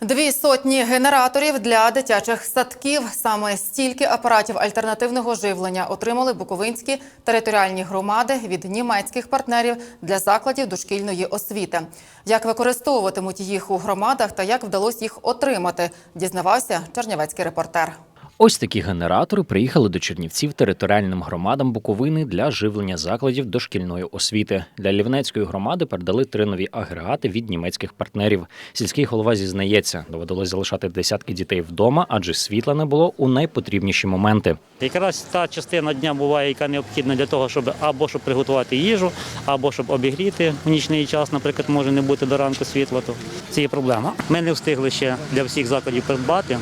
Дві сотні генераторів для дитячих садків. Саме стільки апаратів альтернативного живлення отримали буковинські територіальні громади від німецьких партнерів для закладів дошкільної освіти. Як використовуватимуть їх у громадах та як вдалося їх отримати, дізнавався чернівецький репортер. Ось такі генератори приїхали до Чернівців територіальним громадам Буковини для живлення закладів дошкільної освіти. Для Лівнецької громади передали три нові агрегати від німецьких партнерів. Сільський голова зізнається, доводилось залишати десятки дітей вдома, адже світла не було у найпотрібніші моменти. Якраз та частина дня буває, яка необхідна для того, щоб або щоб приготувати їжу, або щоб обігріти в нічний час, наприклад, може не бути до ранку світла. То це є проблема. Ми не встигли ще для всіх закладів придбати,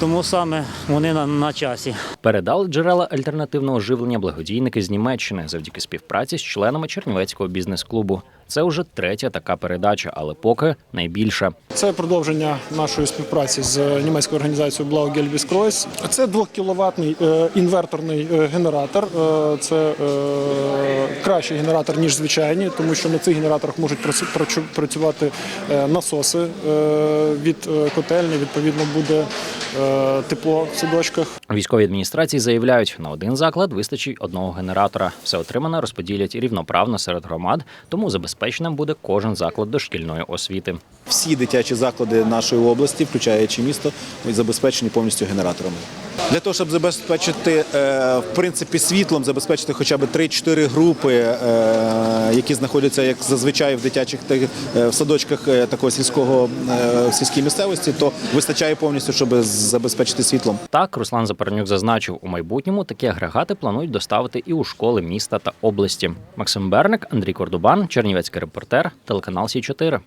тому саме вони на, на часі. Передали джерела альтернативного живлення благодійники з Німеччини завдяки співпраці з членами Чернівецького бізнес-клубу. Це вже третя така передача, але поки найбільша. Це продовження нашої співпраці з німецькою організацією Blau Gelbis Kreuz. Це 2 кіловатний інверторний е, генератор. Е, Це е, кращий генератор ніж звичайні, тому що на цих генераторах можуть працю- працю- працювати е, насоси е, від е, котельні. Відповідно, буде е, тепло в садочках. У військовій адміністрації заявляють, на один заклад вистачить одного генератора. Все отримане розподілять рівноправно серед громад, тому забезпеченим буде кожен заклад дошкільної освіти. Всі дитячі заклади нашої області, включаючи місто, забезпечені повністю генераторами. Для того, щоб забезпечити е, в принципі світлом, забезпечити хоча б 3-4 групи, е, які знаходяться як зазвичай в дитячих е, в садочках такого сільського сільській місцевості, то вистачає повністю, щоб забезпечити світлом. Так, Руслан Запорнюк зазначив, у майбутньому такі агрегати планують доставити і у школи міста та області. Максим Берник, Андрій Кордубан, Чернівецький репортер, телеканал Сі 4